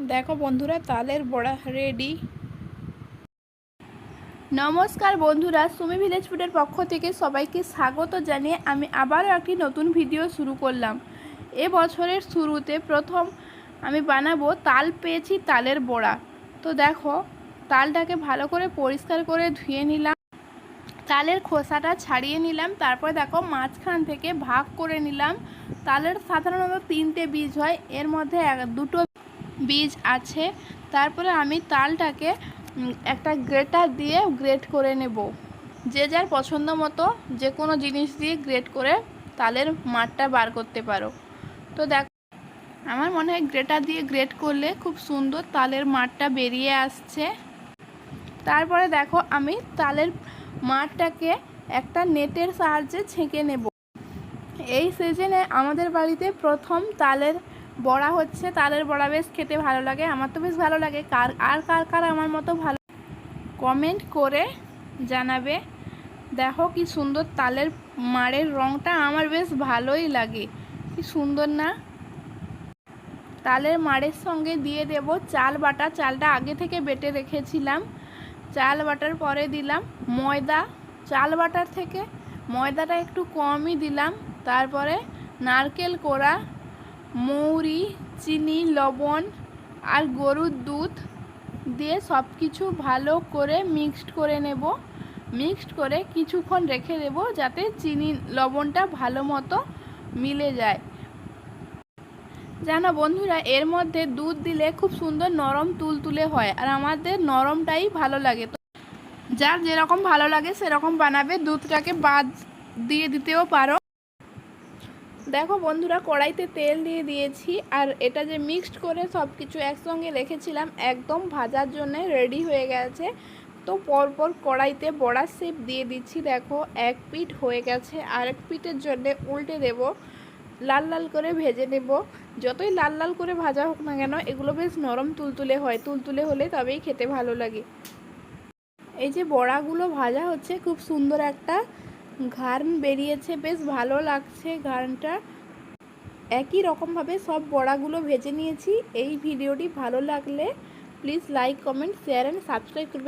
দেখো বন্ধুরা, তালের বড়া রেডি নমস্কার বন্ধুরা, সুমি ভিলেজ ফুডের পক্ষ থেকে সবাইকে স্বাগত জানিয়ে আমি আবারও একটি নতুন ভিডিও শুরু করলাম। এ বছরের শুরুতে প্রথম আমি বানাবো তাল পেয়েছি তালের বড়া। তো দেখো, তালটাকে ভালো করে পরিষ্কার করে ধুয়ে নিলাম। তালের খোসাটা ছাড়িয়ে নিলাম। তারপর দেখো, মাঝখান থেকে ভাগ করে নিলাম। তালের সাধারণত তিনটে বীজ হয়। এর মধ্যে এক- দুটো বীজ আছে, তারপরে আমি তালটাকে একটা গ্রেটার দিয়ে গ্রেট করে নেব। যে যার পছন্দ মতো যে কোনো জিনিস দিয়ে গ্রেট করে তালের মাঠটা বার করতে পারো। তো দেখ, আমার মনে হয় গ্রেটার দিয়ে গ্রেট করলে খুব সুন্দর তালের মাঠটা বেরিয়ে আসছে। তারপরে দেখো, আমি তালের মাঠটাকে একটা নেটের সাহায্যে ছেঁকে নেব। এই সিজনে আমাদের বাড়িতে প্রথম তালের বড়া হচ্ছে তালের বড়া বেশ খেতে ভালো লাগে, আমার তো বেশ ভালো লাগে। কার, আর কার কার আমার মতো ভালো? কমেন্ট করে জানাবে। দেখো কি সুন্দর তালের মাড়ের রঙটা আমার বেশ ভালোই লাগে। কি সুন্দর না? তালের মাড়ের সঙ্গে দিয়ে দেব চাল বাটা, চালটা আগে থেকে বেটে রেখেছিলাম। চাল বাটার পরে দিলাম ময়দা। চাল বাটার থেকে ময়দাটা একটু কমই দিলাম, তারপরে নারকেল কোড়া মৌরি, চিনি, লবণ আর গরুর দুধ দিয়ে সব কিছু ভালো করে মিক্সড করে নেব। মিক্সড করে কিছুক্ষণ রেখে দেব যাতে চিনি, লবণটা ভালো মতো মিলে যায়। জানো বন্ধুরা, এর মধ্যে দুধ দিলে খুব সুন্দর নরম তুলতুলে হয় আর আমাদের নরমটাই ভালো লাগে। তো যার যেরকম ভালো লাগে সেরকম বানাবে। দুধটাকে বাদ দিয়ে দিতেও পারো। দেখো বন্ধুরা, কড়াইতে তেল দিয়ে দিয়েছি আর এটা যে মিক্সড করে সব কিছু একসঙ্গে রেখেছিলাম, একদম ভাজার জন্য রেডি হয়ে গেছে। তো পরপর কড়াইতে বড়ার শেপ দিয়ে দিচ্ছি, দেখো এক পিঠ হয়ে গেছে। আরেক পিঠের জন্য উল্টে দেব, লাল লাল করে ভেজে নেব। যতই লাল লাল করে ভাজা হোক না কেন, এগুলো বেশ নরম তুলতুলে হয়। তুলতুলে হলে তবেই খেতে ভালো লাগে। এই যে বড়াগুলো ভাজা হচ্ছে, খুব সুন্দর একটা ঘার্ন বেরিয়েছে, বেশ ভালো লাগছে ঘার্নটা একই রকমভাবে সব বড়াগুলো ভেজে নিয়েছি। এই ভিডিওটি ভালো লাগলে please like comment share and subscribe করবে।